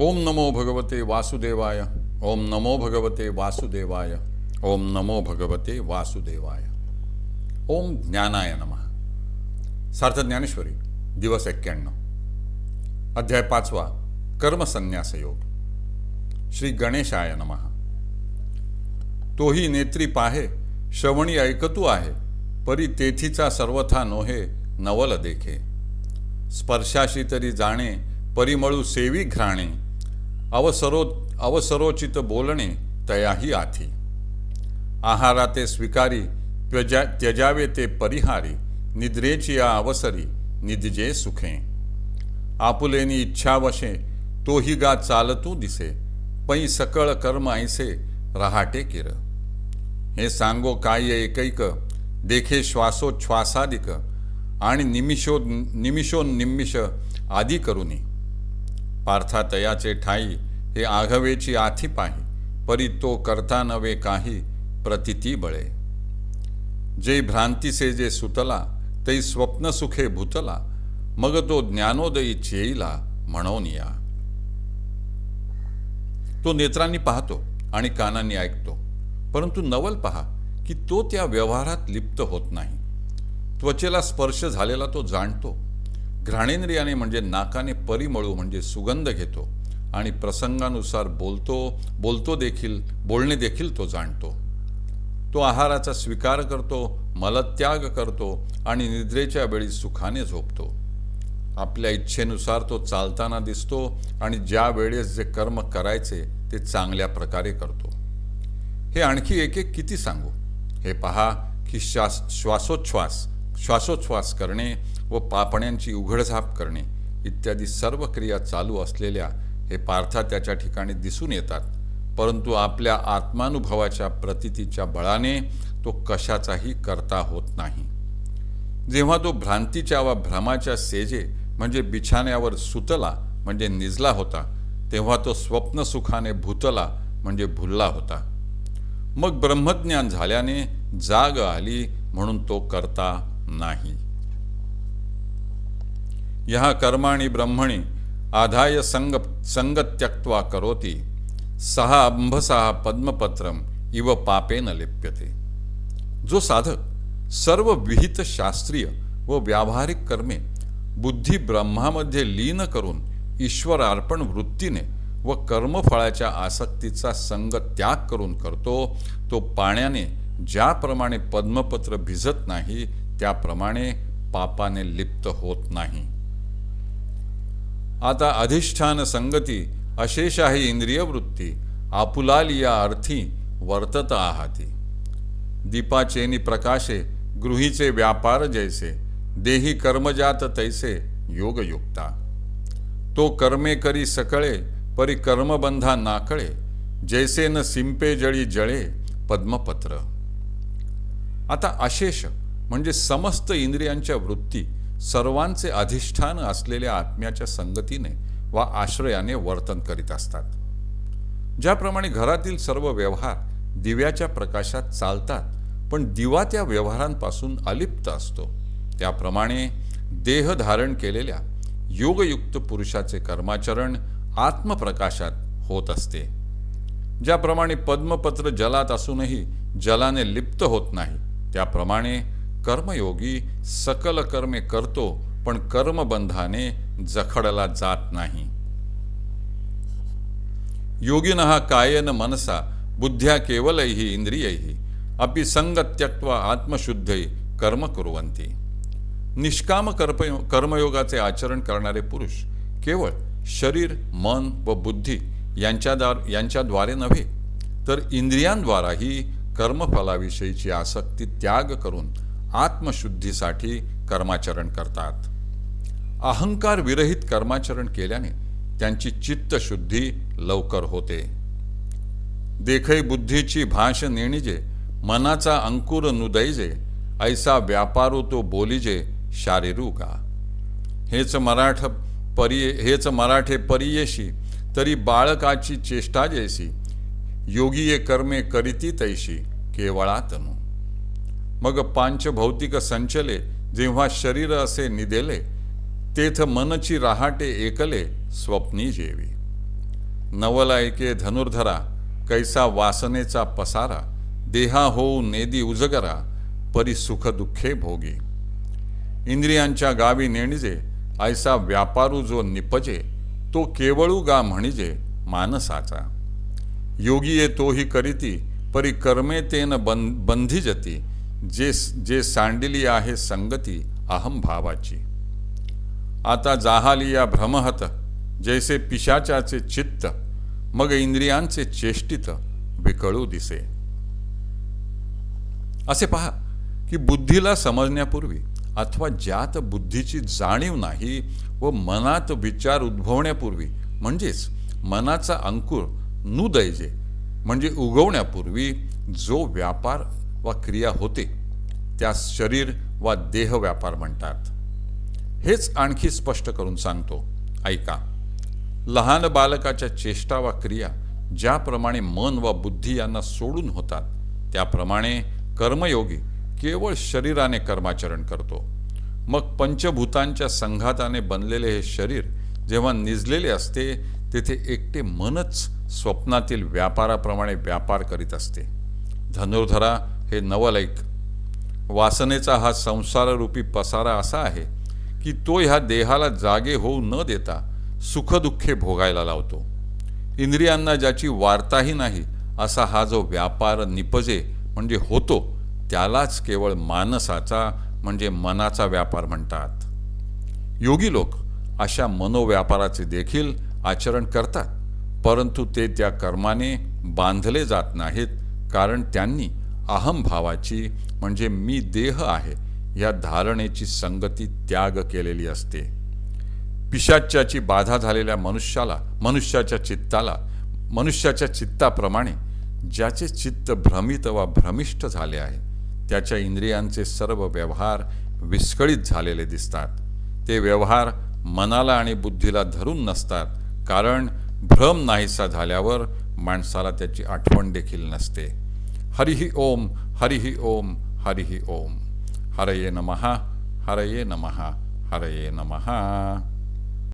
ओम नमो भगवते वासुदेवाय ओम नमो भगवते वासुदेवाय ओम नमो भगवते वासुदेवाय। ओम ज्ञानाय नमः। सार्थ ज्ञानेश्वरी दिवस एक्क्याण्णव अध्याय पाचवा कर्मसन्यास योग श्री गणेशाय नमः। तोही नेत्री पाहे श्रवणी ऐकतू आहे परी तेथीचा सर्वथा नोहे नवल देखे। स्पर्शाशी तरी जाणे परिमळू सेवी घ्राणे अवसरो अवसरोचित बोलणे तयाही आथी आहारा ते स्वीकारी त्यजा त्यजावे ते परिहारी निद्रेची या अवसरी निदजे सुखे आपुलेनी इच्छावशे तोही गा चालतू दिसे पै सकळ कर्म ऐसे रहाटे किर हे सांगो काय एकैक देखे श्वासोच्छ्वासादिक आणि निमिषो निमिषोन्निमिष आदी करुनी पार्थातयाचे ठाई हे आघवेची आथी पाही परी तो करता नवे काही प्रतिती बळे. जे भ्रांतीसे जे सुतला तै स्वप्न सुखे भूतला मग तो ज्ञानोदयी चेईला म्हणून या. तो नेत्रांनी पाहतो आणि कानांनी ऐकतो परंतु नवल पहा की तो त्या व्यवहारात लिप्त होत नाही. त्वचेला स्पर्श झालेला तो जाणतो. घ्राणेंद्रियाने म्हणजे नाकाने परिमळू म्हणजे सुगंध घेतो. आणि प्रसंगानुसार बोलतो बोलतो देखील बोलणे देखील तो जाणतो. तो आहाराचा स्वीकार करतो मलत्याग करतो आणि निद्रेच्या वेळी सुखाने झोपतो. आपल्या इच्छेनुसार तो चालताना दिसतो आणि ज्या वेळेस जे कर्म करायचे ते चांगल्या प्रकारे करतो. हे आणखी एक एक किती सांगू? हे पहा की श्वास श्वासोच्छ्वास श्वासोच्छ्वास करणे व पापण्यांची उघडझाप करणे इत्यादी सर्व क्रिया चालू असलेल्या हे पार्था त्याच्या ठिकाणी दिसून येतात. परंतु आपल्या आत्मानुभवाच्या प्रतितीच्या बळाने तो कशाचाही करता होत नाही. जेव्हा तो भ्रांतीच्या वा भ्रमाच्या सेजे म्हणजे बिछाण्यावर सुतला म्हणजे निजला होता तेव्हा तो स्वप्न सुखाने भूतला म्हणजे भुलला होता. मग ब्रह्मज्ञान झाल्याने जाग आली म्हणून तो करता नाही. या कर्माणी ब्रह्मणी आधाय संग संगत्यक्त्वा करोती। सहा अंभसहा पद्मपत्रम इव पापेन लिप्यते। जो साधक सर्व विहित शास्त्रीय व व्यावहारिक कर्मे बुद्धी ब्रह्मामध्ये लीन करून ईश्वरार्पण वृत्तीने व कर्मफळाच्या आसक्तीचा संग त्याग करून करतो तो पाण्याने ज्याप्रमाणे पद्मपत्र भिजत नाही त्याप्रमाणे पापाने लिप्त होत नाही। आता अधिष्ठान संगती अशेष आहे इंद्रिय वृत्ती आपुलाल या अर्थी वर्तत आहाती. दीपाचेनी प्रकाशे गृहीचे व्यापार जैसे देही कर्मजात तैसे योगयुक्ता. तो कर्मे करी सकळे परी कर्मबंधा नाकळे जैसे न सिंपे जळी जळे पद्मपत्र. आता अशेष म्हणजे समस्त इंद्रियांच्या वृत्ती सर्वांचे अधिष्ठान असलेल्या आत्म्याच्या संगतीने वा आश्रयाने वर्तन करीत असतात. ज्याप्रमाणे घरातील सर्व व्यवहार दिव्याच्या प्रकाशात चालतात पण दिवा त्या व्यवहारांपासून अलिप्त असतो. त्याप्रमाणे देह धारण केलेल्या योगयुक्त पुरुषाचे कर्माचरण आत्मप्रकाशात होत असते. ज्याप्रमाणे पद्मपत्र जलात असूनही जलाने लिप्त होत नाही त्याप्रमाणे कर्मयोगी सकल कर्मे करतो पण कर्मबंधाने जखडला जात नाही. योगिन कायन मनसा बुद्ध्या केवलैहि इंद्रियैहि अपि संग त्यक्त्वा आत्मशुद्धै कर्म कुर्वन्ति. निष्काम कर्प कर्मयोगाचे आचरण करणारे पुरुष केवळ शरीर मन व बुद्धी यांच्यादार यांच्याद्वारे नव्हे तर इंद्रियांद्वाराही कर्मफलाविषयीची आसक्ती त्याग करून आत्मशुद्धीसाठी कर्माचरण करतात. अहंकार विरहित कर्माचरण केल्याने त्यांची चित्तशुद्धी लवकर होते. देखै बुद्धीची भाष नेणिजे मनाचा अंकुर नुदैजे ऐसा व्यापारो तो बोलिजे शारीरू का हेच मराठ परिये हेच मराठे परियेशी तरी बाळकाची चेष्टा जैसी योगीये कर्मे करीती तैशी केवळा तनु मग पांचभौतिक संचले जेव्हा शरीर असे निदेले तेथ मनची रहाटे एकले स्वप्नी जेवी. नवलायके धनुर्धरा कैसा वासनेचा पसारा देहा होऊ नेदी उजगरा परी सुख दुःखे भोगी. इंद्रियांच्या गावी नेणिजे ऐसा व्यापारू जो निपजे तो केवळू गा म्हणजे मानसाचा. योगी ये तोही करीती परी कर्मे तेन बं बंधिजती जे जे सांडिली आहे संगती अहम भावाची आता जाहाली या भ्रमहत जैसे पिशाचाचे चित्त मग इंद्रियांचे चेष्टित विकळू दिसे. असे पहा की बुद्धीला समजण्यापूर्वी अथवा ज्यात बुद्धीची जाणीव नाही व मनात विचार उद्भवण्यापूर्वी म्हणजेच मनाचा अंकुर नुदैजे म्हणजे उगवण्यापूर्वी जो व्यापार वा क्रिया होते त्यास शरीर वा देह व्यापार म्हणतात. हेच आणखी स्पष्ट करून सांगतो ऐका. लहान बालकाच्या चेष्टा वा क्रिया ज्याप्रमाणे मन वा बुद्धी यांना सोडून होतात त्याप्रमाणे कर्मयोगी केवळ शरीराने कर्माचरण करतो. मग पंचभूतांच्या संघाताने बनलेले हे शरीर जेव्हा निजलेले असते तेथे एकटे मनच स्वप्नातील व्यापाराप्रमाणे व्यापार करीत असते. धनुर्धरा हे नवलैक वासनेचा हा संसाररूपी पसारा असा आहे की तो ह्या देहाला जागे होऊ न देता सुखदुःखे भोगायला लावतो. इंद्रियांना ज्याची वार्ताही नाही असा हा जो व्यापार निपजे म्हणजे होतो त्यालाच केवळ मानसाचा म्हणजे मनाचा व्यापार म्हणतात. योगी लोक अशा मनोव्यापाराचे देखील आचरण करतात परंतु ते त्या कर्माने बांधले जात नाहीत कारण त्यांनी अहमभावाची म्हणजे मी देह आहे या धारणेची संगती त्याग केलेली असते. पिशाच्याची बाधा झालेल्या मनुष्याला मनुष्याच्या चित्ताला मनुष्याच्या चित्ताप्रमाणे ज्याचे चित्त भ्रमित वा भ्रमिष्ट झाले आहे त्याच्या इंद्रियांचे सर्व व्यवहार विस्कळीत झालेले दिसतात. ते व्यवहार मनाला आणि बुद्धीला धरून नसतात कारण भ्रम नाहीसा झाल्यावर माणसाला त्याची आठवण देखील नसते. हरिही ओम हरिही ओम हरिही ओम. हरये नमहा हरये नमहा हरये नमहा